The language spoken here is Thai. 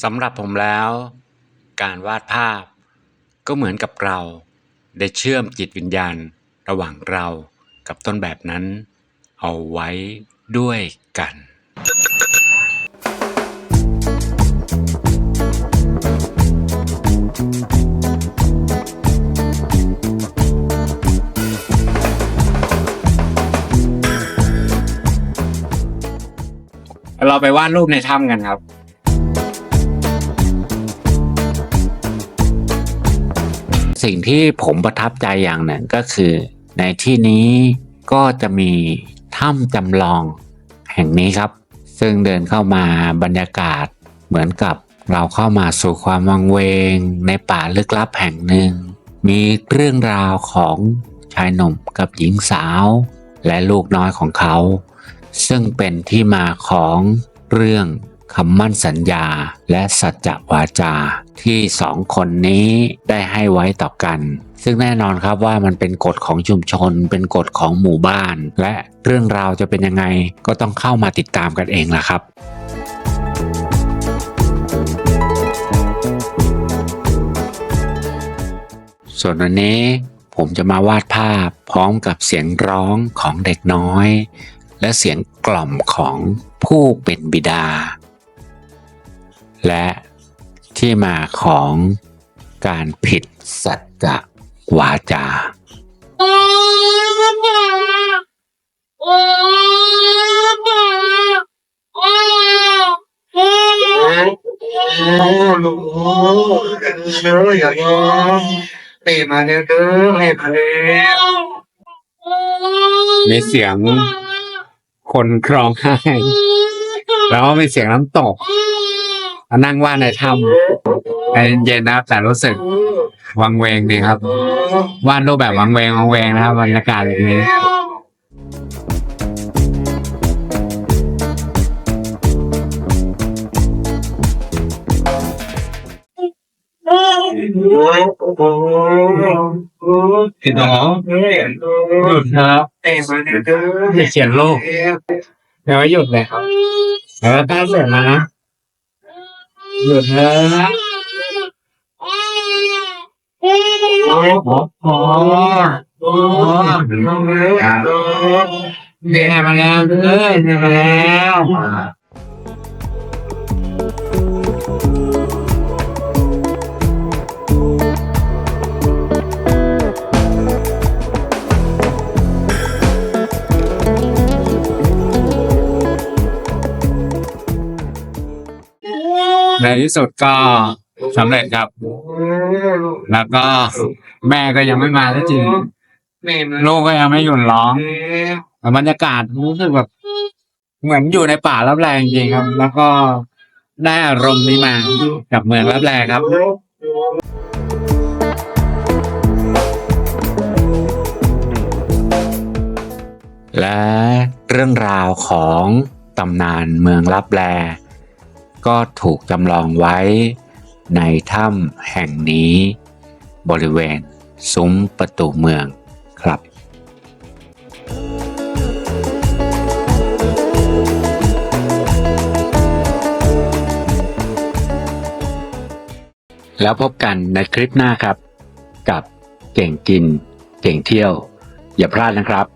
สำหรับผมแล้ว การวาดภาพ ก็เหมือนกับเรา ได้เชื่อมจิตวิญญาณระหว่างเรากับต้นแบบนั้น เอาไว้ด้วยกันเราไปวาดรูปในถ้ำกันครับ สิ่งที่ผมประทับใจอย่างหนึ่งก็คือ ในที่นี้ก็จะมีถ้ำจำลองแห่งนี้ครับ ซึ่งเดินเข้ามาบรรยากาศเหมือนกับเราเข้ามาสู่ความวังเวง ในป่าลึกลับแห่งหนึ่ง มีเรื่องราวของชายหนุ่มกับหญิงสาว และลูกน้อยของเขา ซึ่งเป็นที่มาของเรื่อง คำมั่นสัญญาและสัจจะวาจา ที่สองคนนี้ได้ให้ไว้ต่อกัน ซึ่งแน่นอนครับว่ามันเป็นกฎของชุมชน เป็นกฎของหมู่บ้าน และเรื่องราวจะเป็นยังไงก็ต้องเข้ามาติดตามกันเองล่ะครับส่วนวันนี้ผมจะมาวาดภาพพร้อมกับเสียงร้องของเด็กน้อย และเสียงกล่อมของผู้เป็นบิดา และที่มาของการผิดสัจจะวาจาม่เสียงคนครองไห้แล้วไม่เสียงน้ำตก นั่งว่าดในถ้ำใจเย็นๆนะครับ แต่รู้สึกวังเวงดีครับ วาดรูปแบบวังเวงวังเวงนะครับบรรยากาศแบบนี้พี่น้องหหยุดนะครับเตะมาเด้อเด้อจะเขียนรูปเดี๋ยวหยุดเลยครับแล้วถ้าเสร็จแล้วนะ หยุดนะโอ้โหโอ้โหน้องเอ้ยเด็มาแล้วเด้อเด็กมาแล้ว ในที่สุดก็สำเร็จครับ แล้วก็แม่ก็ยังไม่มาทีแม่มาลูกก็ยังไม่หยุดร้องบรรยากาศรู้สึกแบบ เหมือนอยู่ในป่ารับแรงจริงครับ แล้วก็ได้อารมณ์นี้มากับเมืองรับแรงครับและเรื่องราวของตำนานเมืองลับแล ก็ถูกจำลองไว้ในถ้ำแห่งนี้ บริเวณซุ้มประตูเมืองครับ แล้วพบกันในคลิปหน้าครับ กับเก่งกิน เก่งเที่ยว อย่าพลาดนะครับ